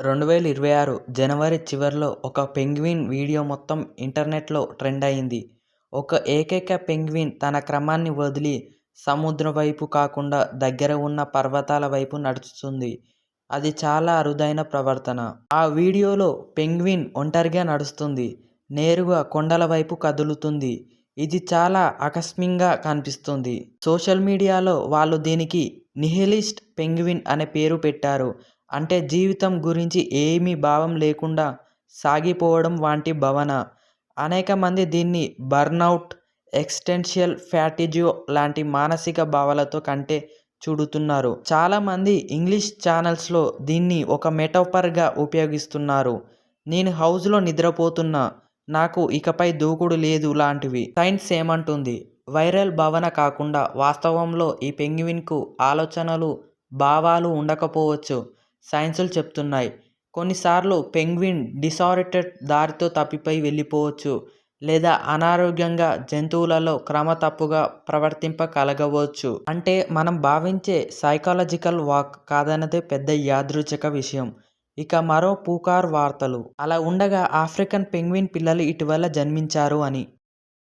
రెండు వేల ఇరవై ఆరు జనవరి చివరిలో ఒక పెంగ్విన్ వీడియో మొత్తం ఇంటర్నెట్లో ట్రెండ్ అయింది. ఒక ఏకైక పెంగ్విన్ తన క్రమాన్ని వదిలి సముద్రం వైపు కాకుండా దగ్గర ఉన్న పర్వతాల వైపు నడుస్తుంది. అది చాలా అరుదైన ప్రవర్తన. ఆ వీడియోలో పెంగ్విన్ ఒంటరిగా నడుస్తుంది. నేరుగా కొండల వైపు కదులుతుంది. ఇది చాలా ఆకస్మికంగా కనిపిస్తుంది. సోషల్ మీడియాలో వాళ్ళు దీనికి నిహిలిస్ట్ పెంగ్విన్ అనే పేరు పెట్టారు. అంటే జీవితం గురించి ఏమీ భావం లేకుండా సాగిపోవడం వంటి భావన. అనేక మంది దీన్ని బర్న్అవుట్ ఎక్స్టెన్షియల్ ఫ్యాటిజియో లాంటి మానసిక భావాలతో కంటే చూడుతున్నారు. చాలామంది ఇంగ్లీష్ ఛానల్స్లో దీన్ని ఒక మెటోపర్గా ఉపయోగిస్తున్నారు. నేను హౌస్లో నిద్రపోతున్నా నాకు ఇకపై దూకుడు లేదు లాంటివి. సైన్స్ ఏమంటుంది? వైరల్ భావన కాకుండా వాస్తవంలో ఈ పెంగ్విన్కు ఆలోచనలు భావాలు ఉండకపోవచ్చు. సైన్సులు చెప్తున్నాయి. కొన్నిసార్లు పెంగ్విన్ డిసార్టెడ్ దారితో తప్పిపోయి వెళ్ళిపోవచ్చు లేదా అనారోగ్యంగా జంతువులలో క్రమ తప్పుగా ప్రవర్తింపగలగవచ్చు అంటే మనం భావించే సైకాలజికల్ వాక్ కాదన్నదే పెద్ద యాదృచ్ఛిక విషయం. ఇక మరో పూకార్ వార్తలు. అలా ఉండగా ఆఫ్రికన్ పెంగ్విన్ పిల్లలు ఇటీవల జన్మించారు అని.